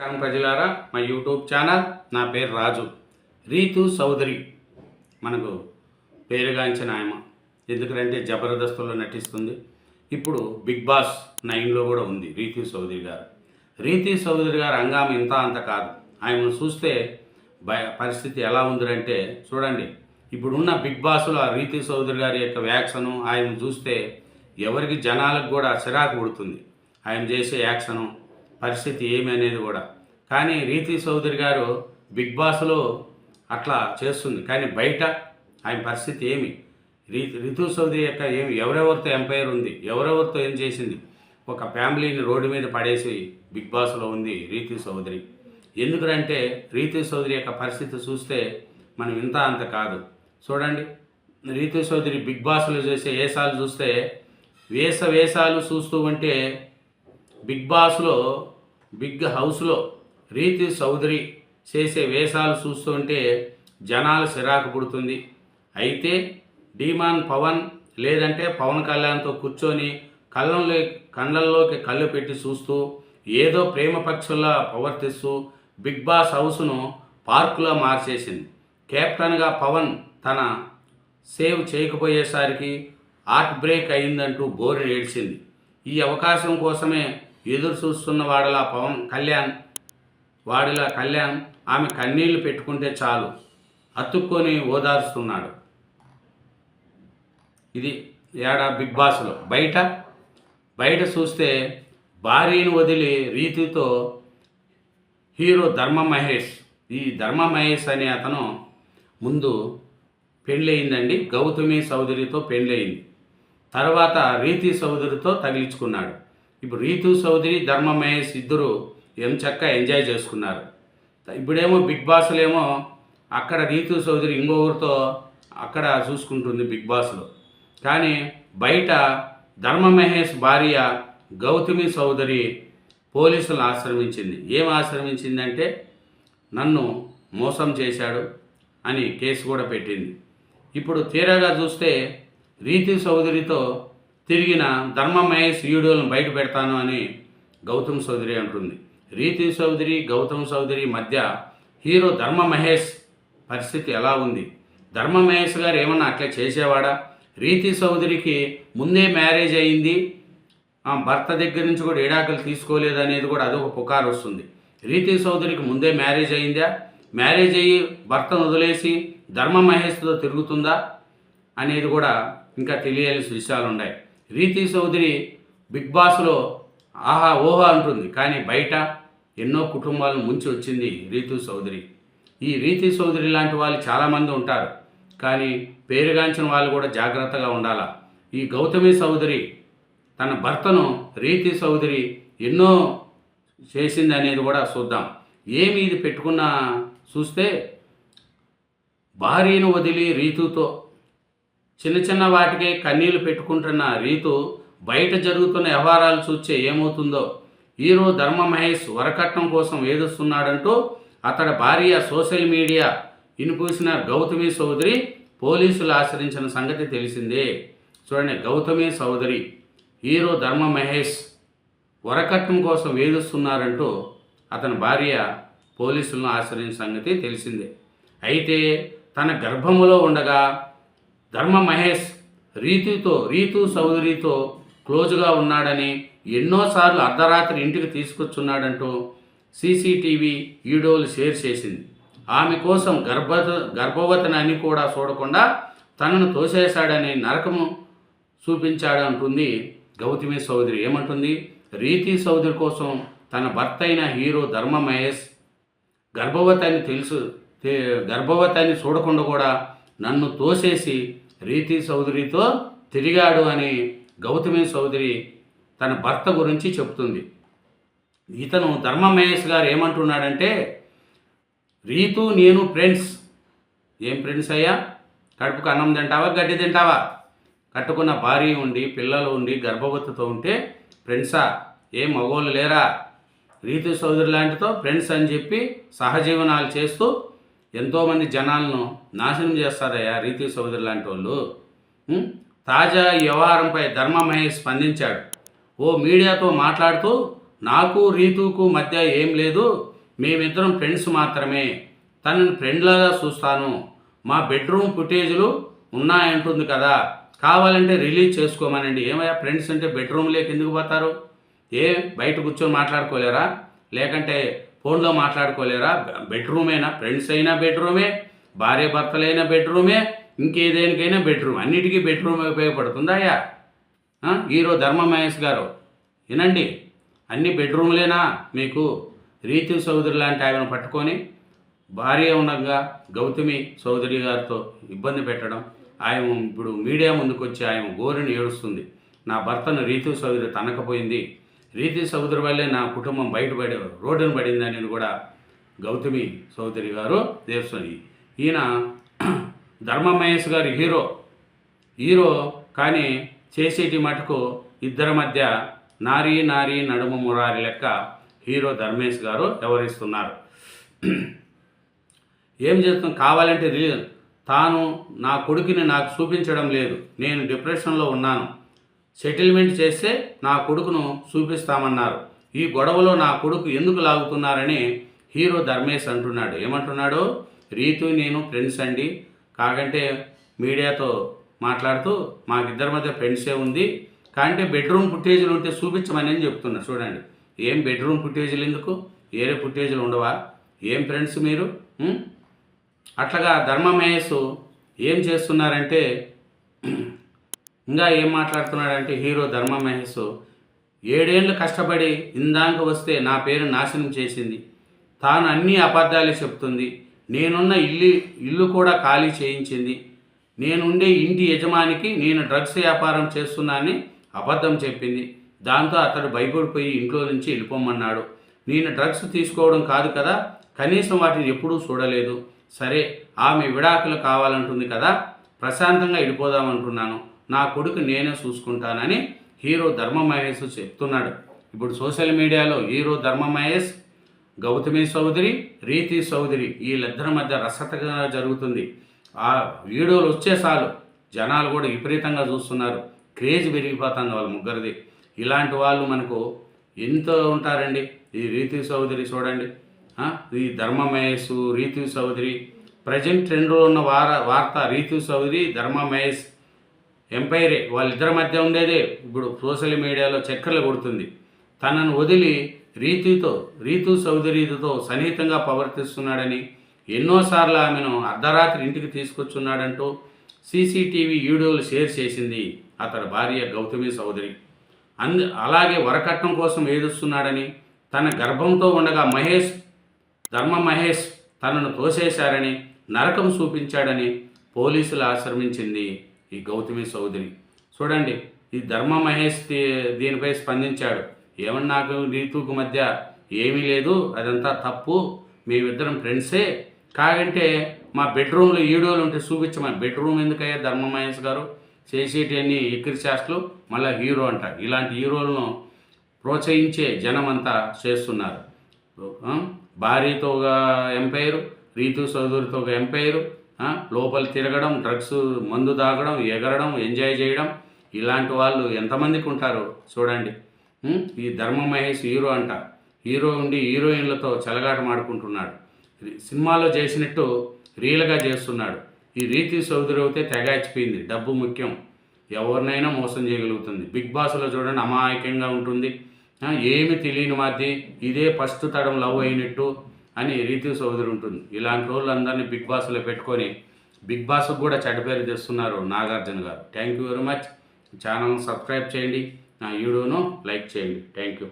నమస్కారం ప్రజలారా మా యూట్యూబ్ ఛానల్ నా పేరు రాజు. రీతు చౌదరి మనకు పేరుగాంచిన ఆయమ ఎందుకంటే జబర్దస్తులో నటిస్తుంది. ఇప్పుడు బిగ్ బాస్ నైన్లో కూడా ఉంది రీతు చౌదరి గారు. రీతు చౌదరి గారు హంగామ ఇంత అంత కాదు. ఆయనను చూస్తే భయ పరిస్థితి ఎలా ఉందంటే చూడండి ఇప్పుడున్న బిగ్ బాస్లో ఆ రీతు చౌదరి గారి యొక్క వ్యాక్సను ఆయన చూస్తే ఎవరికి జనాలకు కూడా చిరాకు పుడుతుంది. ఆయన చేసే యాక్షను పరిస్థితి ఏమి అనేది కూడా. కానీ రీతి చౌదరి గారు బిగ్ బాస్లో అట్లా చేస్తుంది. కానీ బయట ఆయన పరిస్థితి ఏమి? రీ రితు చౌదరి యొక్క ఏమి? ఎవరెవరితో ఎంపైర్ ఉంది? ఎవరెవరితో ఏం చేసింది? ఒక ఫ్యామిలీని రోడ్డు మీద పడేసి బిగ్ బాస్లో ఉంది రీతి చౌదరి ఎందుకంటే రీతి చౌదరి యొక్క పరిస్థితి చూస్తే మనం ఇంత అంత కాదు. చూడండి రీతి చౌదరి బిగ్ బాస్లో చేసే వేషాలు చూస్తే వేష వేషాలు చూస్తూ ఉంటే బిగ్ బాస్లో బిగ్ హౌస్లో రీతి చౌదరి చేసే వేషాలు చూస్తుంటే జనాలు చిరాకు పుడుతుంది. అయితే డీమాన్ పవన్ లేదంటే పవన్ కళ్యాణ్తో కూర్చొని కళ్ళంలో కళ్ళల్లోకి కళ్ళు పెట్టి చూస్తూ ఏదో ప్రేమపక్షుల్లా ప్రవర్తిస్తూ బిగ్ బాస్ హౌస్ను పార్కులో మార్చేసింది. కెప్టెన్గా పవన్ తన సేవ్ చేయకపోయేసరికి హార్ట్ బ్రేక్ అయిందంటూ బోరు ఏడ్చింది. ఈ అవకాశం కోసమే ఎదురు చూస్తున్న వాడిలా పవన్ కళ్యాణ్ వాడిలా కళ్యాణ్ ఆమె కన్నీళ్ళు పెట్టుకుంటే చాలు అతుక్కొని ఓదారుస్తున్నాడు. ఇది ఏడా బిగ్ బాస్లో. బయట బయట చూస్తే భార్యను వదిలి రీతితో హీరో ధర్మ మహేష్. ఈ ధర్మ మహేష్ అనే అతను ముందు పెళ్ళయిందండి గౌతమి చౌదరితో పెళ్ళయింది తర్వాత రీతి చౌదరితో తగిలించుకున్నాడు. ఇప్పుడు రీతు చౌదరి ధర్మ మహేష్ ఇద్దరు ఏం చక్క ఎంజాయ్ చేసుకున్నారు. ఇప్పుడేమో బిగ్ బాస్లేమో అక్కడ రీతు చౌదరి ఇంకొకరితో అక్కడ చూసుకుంటుంది బిగ్ బాస్లో. కానీ బయట ధర్మ మహేష్ భార్య గౌతమి చౌదరి పోలీసులను ఆశ్రమించింది. ఏం ఆశ్రమించిందంటే నన్ను మోసం చేశాడు అని కేసు కూడా పెట్టింది. ఇప్పుడు తీరాగా చూస్తే రీతి చౌదరితో తిరిగిన ధర్మ మహేష్ బయట పెడతాను అని గౌతమ్ చౌదరి అంటుంది. రీతి చౌదరి గౌతమ్ చౌదరి మధ్య హీరో ధర్మ మహేష్ పరిస్థితి ఎలా ఉంది? ధర్మ మహేష్ గారు ఏమన్నా అట్లా చేసేవాడా? రీతి చౌదరికి ముందే మ్యారేజ్ అయింది. ఆ భర్త దగ్గర నుంచి కూడా ఎడాకలు తీసుకోలేదు అనేది కూడా అదొక పుకారు వస్తుంది. రీతి చౌదరికి ముందే మ్యారేజ్ అయిందా? మ్యారేజ్ అయ్యి భర్తను వదిలేసి ధర్మ మహేష్తో తిరుగుతుందా? అనేది కూడా ఇంకా తెలియాల్సిన విషయాలు ఉన్నాయి రీతి చౌదరి బిగ్ బాస్లో ఆహా ఓహా అంటుంది. కానీ బయట ఎన్నో కుటుంబాలను ముంచి వచ్చింది రీతు చౌదరి ఈ రీతి చౌదరి లాంటి వాళ్ళు చాలామంది ఉంటారు. కానీ పేరుగాంచిన వాళ్ళు కూడా జాగ్రత్తగా ఉండాలా. ఈ గౌతమి చౌదరి తన భర్తను రీతి చౌదరి ఎన్నో చేసింది అనేది కూడా చూద్దాం. ఏమి ఇది పెట్టుకున్నా చూస్తే భార్యను వదిలి రీతుతో చిన్న చిన్న వాటికే కన్నీళ్ళు పెట్టుకుంటున్న రీతు బయట జరుగుతున్న వ్యవహారాలు చూస్తే ఏమవుతుందో? హీరో ధర్మ మహేష్ వరకట్నం కోసం వేధిస్తున్నాడంటూ అతడి భార్య సోషల్ మీడియా ఇన్ఫ్యూషనర్ గౌతమి సోదరి పోలీసులు ఆశ్రయించిన సంగతి తెలిసిందే. చూడండి గౌతమి సోదరి హీరో ధర్మ మహేష్ వరకట్నం కోసం వేధిస్తున్నారంటూ అతని భార్య పోలీసులను ఆశ్రయించిన సంగతి తెలిసిందే. అయితే తన గర్భములో ఉండగా ధర్మ మహేష్ రీతుతో రీతు చౌదరితో క్లోజ్గా ఉన్నాడని ఎన్నోసార్లు అర్ధరాత్రి ఇంటికి తీసుకొచ్చున్నాడంటూ సీసీటీవీ వీడియోలు షేర్ చేసింది. ఆమె కోసం గర్భ గర్భవతిని అని కూడా చూడకుండా తనను తోసేశాడని నరకము చూపించాడంటుంది గౌతమి చౌదరి ఏమంటుంది? రీతి చౌదరి కోసం తన భర్త అయిన హీరో ధర్మ మహేష్ గర్భవతి అని తెలుసు గర్భవతి అని చూడకుండా కూడా నన్ను తోసేసి రీతి చౌదరితో తిరిగాడు అని గౌతమి చౌదరి తన భర్త గురించి చెప్తుంది. ఇతను ధర్మమహేష్ గారు ఏమంటున్నాడంటే రీతు నేను ఫ్రెండ్స్. ఏం ఫ్రెండ్స్ అయ్యా? కడుపుకు అన్నం తింటావా? గడ్డి తింటావా? కట్టుకున్న భార్య ఉండి పిల్లలు ఉండి గర్భవతితో ఉంటే ఫ్రెండ్సా? ఏం మగోళ్ళు లేరా? రీతు చౌదరి లాంటితో ఫ్రెండ్స్ అని చెప్పి సహజీవనాలు చేస్తూ ఎంతోమంది జనాలను నాశనం చేస్తారయ్యా రీతి సోదరు లాంటి వాళ్ళు. తాజా వ్యవహారంపై ధర్మ మహేష్ స్పందించాడు. ఓ మీడియాతో మాట్లాడుతూ నాకు రీతుకు మధ్య ఏం లేదు. మేమిద్దరం ఫ్రెండ్స్ మాత్రమే. తనని ఫ్రెండ్లాగా చూస్తాను. మా బెడ్రూమ్ ఫుటేజ్లు ఉన్నాయంటుంది కదా. కావాలంటే రిలీజ్ చేసుకోమనండి. ఏమయ్యా ఫ్రెండ్స్ అంటే బెడ్రూమ్లోకి ఎందుకు పోతారు? ఏ బయట కూర్చొని మాట్లాడుకోలేరా? లేకంటే ఫోన్లో మాట్లాడుకోలేరా? బెడ్రూమేనా? ఫ్రెండ్స్ అయినా బెడ్రూమే భార్య భర్తలైన బెడ్రూమే ఇంకేదేనికైనా బెడ్రూమ్. అన్నిటికీ బెడ్రూమ్ ఉపయోగపడుతుందాయా హీరో ధర్మ మహేష్ గారు వినండి. అన్ని బెడ్రూమ్లేనా? మీకు రీతి చౌదరి లాంటి ఆమెను పట్టుకొని భార్య ఉండగా గౌతమి చౌదరి గారితో ఇబ్బంది పెట్టడం ఆయన ఇప్పుడు మీడియా ముందుకు వచ్చి ఆయన గోరిని ఏడుస్తుంది. నా భర్తను రీతు చౌదరి తనకపోయింది. రీతి చౌదరి వల్లే నా కుటుంబం బయటపడి రోడ్డును పడిందని కూడా గౌతమి సోదరి గారు దేవస్వామి. ఈయన ధర్మ మహేష్ గారి హీరో. హీరో కానీ చేసేటి మటుకు ఇద్దరి మధ్య నారీ నారీ నడుము మురారి లెక్క హీరో ధర్మేష్ గారు వ్యవహరిస్తున్నారు. ఏం చేస్తాం? కావాలంటే రిలీజ్ తాను నా కొడుకుని నాకు చూపించడం లేదు. నేను డిప్రెషన్లో ఉన్నాను. సెటిల్మెంట్ చేస్తే నా కొడుకును చూపిస్తామన్నారు. ఈ గొడవలో నా కొడుకు ఎందుకు లాగుతున్నారని హీరో ధర్మేష్ అంటున్నాడు. ఏమంటున్నాడు? రీతు నేను ఫ్రెండ్స్ అండి. కాకంటే మీడియాతో మాట్లాడుతూ మాకిద్దరి మధ్య ఫ్రెండ్సే ఉంది. కాంటే బెడ్రూమ్ ఫుటేజీలు ఉంటే చూపించమని అని చెప్తున్నా. చూడండి. ఏం బెడ్రూమ్ ఫుటేజీలు ఎందుకు? ఏరే ఫుటేజీలు ఉండవా? ఏం ఫ్రెండ్స్ మీరు? అట్లాగా ధర్మ మహేష్ ఏం చేస్తున్నారంటే ఇంకా ఏం మాట్లాడుతున్నాడంటే హీరో ధర్మ మహేష్ ఏడేళ్ళు కష్టపడి ఇందాక వస్తే నా పేరు నాశనం చేసింది. తాను అన్ని అబద్ధాలు చెప్తుంది. నేనున్న ఇల్లు ఇల్లు కూడా ఖాళీ చేయించింది. నేనుండే ఇంటి యజమానికి నేను డ్రగ్స్ వ్యాపారం చేస్తున్నానని అబద్ధం చెప్పింది. దాంతో అతడు భయపడిపోయి ఇంట్లో నుంచి వెళ్ళిపోమన్నాడు. నేను డ్రగ్స్ తీసుకోవడం కాదు కదా కనీసం వాటిని ఎప్పుడూ చూడలేదు. సరే ఆమె విడాకులు కావాలంటుంది కదా ప్రశాంతంగా వెళ్ళిపోదామంటున్నాను నా కొడుకు నేనే చూసుకుంటానని హీరో ధర్మ మహేష్ చెప్తున్నాడు. ఇప్పుడు సోషల్ మీడియాలో హీరో ధర్మ మహేష్ గౌతమి చౌదరి రీతి చౌదరి వీళ్ళిద్దరి మధ్య రసతగా జరుగుతుంది. ఆ వీడియోలు వచ్చే చాలు. జనాలు కూడా విపరీతంగా చూస్తున్నారు. క్రేజ్ పెరిగిపోతుంది వాళ్ళ ముగ్గురిది. ఇలాంటి వాళ్ళు మనకు ఎంతో ఉంటారండి. ఈ రీతి చౌదరి చూడండి. ఈ ధర్మ మహేష్ రీతి చౌదరి. ప్రజెంట్ ట్రెండ్లో ఉన్న వార వార్త రీతి చౌదరి ధర్మ మహేష్. ఎంపైరే వాళ్ళిద్దరి మధ్య ఉండేదే. ఇప్పుడు సోషల్ మీడియాలో చక్కర్లు కొడుతుంది. తనను వదిలి రీతితో రీతు సౌదరీతో సన్నిహితంగా ప్రవర్తిస్తున్నాడని ఎన్నోసార్లు ఆమెను అర్ధరాత్రి ఇంటికి తీసుకొచ్చున్నాడంటూ సీసీటీవీ వీడియోలు షేర్ చేసింది అతడి భార్య గౌతమి సౌదరి. అందు అలాగే వరకట్నం కోసం ఏడుస్తున్నాడని తన గర్భంతో ఉండగా మహేష్ ధర్మ మహేష్ తనను తోసేశారని నరకం చూపించాడని పోలీసులు ఆశ్రమించింది ఈ గౌతమి సౌదరి. చూడండి ఈ ధర్మ మహేష్ దీనిపై స్పందించాడు. ఏమన్నా నాకు మధ్య ఏమీ లేదు అదంతా తప్పు. మేమిద్దరం ఫ్రెండ్సే. కాకంటే మా బెడ్రూమ్లో వీడియోలు ఉంటే చూపించమని. బెడ్రూమ్ ఎందుకయ్యా ధర్మ మహేష్ గారు? చేసేటన్ని ఎక్కిరి చేష్టలు మళ్ళీ హీరో అంటారు ఇలాంటి హీరోలను ప్రోత్సహించే జనం అంతా చేస్తున్నారు. భార్యతో ఒక ఎంపైరు రీతు చౌదరితో ఒక ఎంపైరు లోపల తిరగడం డ్రగ్స్ మందు తాగడం ఎగరడం ఎంజాయ్ చేయడం ఇలాంటి వాళ్ళు ఎంతమందికి ఉంటారు చూడండి. ఈ ధర్మ మహేష్ హీరో అంట. హీరో ఉండి హీరోయిన్లతో చెలగాటమాడుకుంటున్నాడు సినిమాలో చేసినట్టు రియల్గా చేస్తున్నాడు. ఈ రీతి చౌదరి అయితే తెగాచిపోయింది డబ్బు ముఖ్యం. ఎవరినైనా మోసం చేయగలుగుతుంది. బిగ్ బాస్లో చూడండి అమాయకంగా ఉంటుంది. ఏమి తెలియని మాది. ఇదే ఫస్ట్ తడం లవ్ అయినట్టు. అని రీతి సోదరి ఉంటుంది. ఇలాంటి రోజులందరినీ బిగ్ బాస్లో పెట్టుకొని బిగ్ బాస్కు కూడా చెడ్డ పేరు తెస్తున్నారు Nagarjuna garu. Thank you very much. Channel subscribe చేయండి. నా వీడియోను లైక్ చేయండి. Thank you.